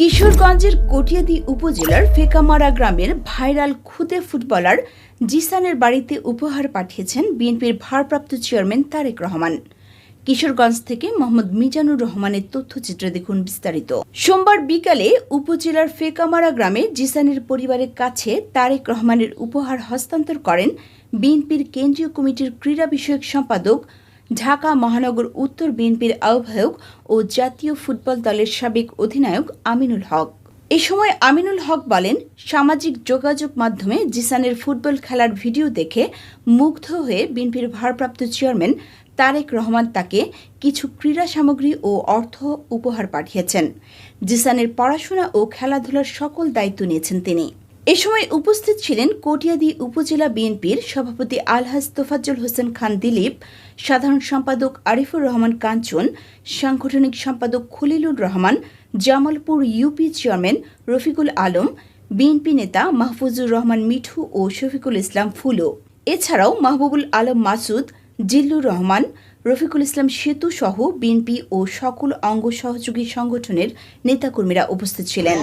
কিশোরগঞ্জের কটিয়াদি উপজেলার ফেকামারা গ্রামের ভাইরাল খুদে ফুটবলার জিসানের বাড়িতে উপহার পাঠিয়েছেন বিএনপির ভারপ্রাপ্ত চেয়ারম্যান তারেক রহমান। কিশোরগঞ্জ থেকে মোহাম্মদ মিজানুর রহমানের তথ্যচিত্রে দেখুন বিস্তারিত। সোমবার বিকালে উপজেলার ফেকামারা গ্রামে জিসানের পরিবারের কাছে তারেক রহমানের উপহার হস্তান্তর করেন বিএনপির কেন্দ্রীয় কমিটির ক্রীড়া বিষয়ক সম্পাদক ঢাকা মহানগর উত্তর বিএনপির আহ্বায়ক ও জাতীয় ফুটবল দলের সাবেক অধিনায়ক আমিনুল হক। এ সময় আমিনুল হক বলেন, সামাজিক যোগাযোগ মাধ্যমে জিসানের ফুটবল খেলার ভিডিও দেখে মুগ্ধ হয়ে বিএনপির ভারপ্রাপ্ত চেয়ারম্যান তারেক রহমান তাকে কিছু ক্রীড়া সামগ্রী ও অর্থ উপহার পাঠিয়েছেন। জিসানের পড়াশোনা ও খেলাধুলার সকল দায়িত্ব নিয়েছেন তিনি। এ সময় উপস্থিত ছিলেন কটিয়াদি উপজেলা বিএনপির সভাপতি আলহাজ তোফাজ্জল হোসেন খান দিলীপ, সাধারণ সম্পাদক আরিফুর রহমান কাঞ্চন, সাংগঠনিক সম্পাদক Khalilur Rahman, Jamalpur UP chairman Rafiqul Alam, BNP নেতা মাহফুজুর রহমান মিঠু ও শফিকুল ইসলাম ফুলো। এছাড়াও মাহবুবুল আলম মাসুদ জিল্লুর রহমান, রফিকুল ইসলাম সেতু সহ বিএনপি ও সকল অঙ্গ সহযোগী সংগঠনের নেতাকর্মীরা উপস্থিত ছিলেন।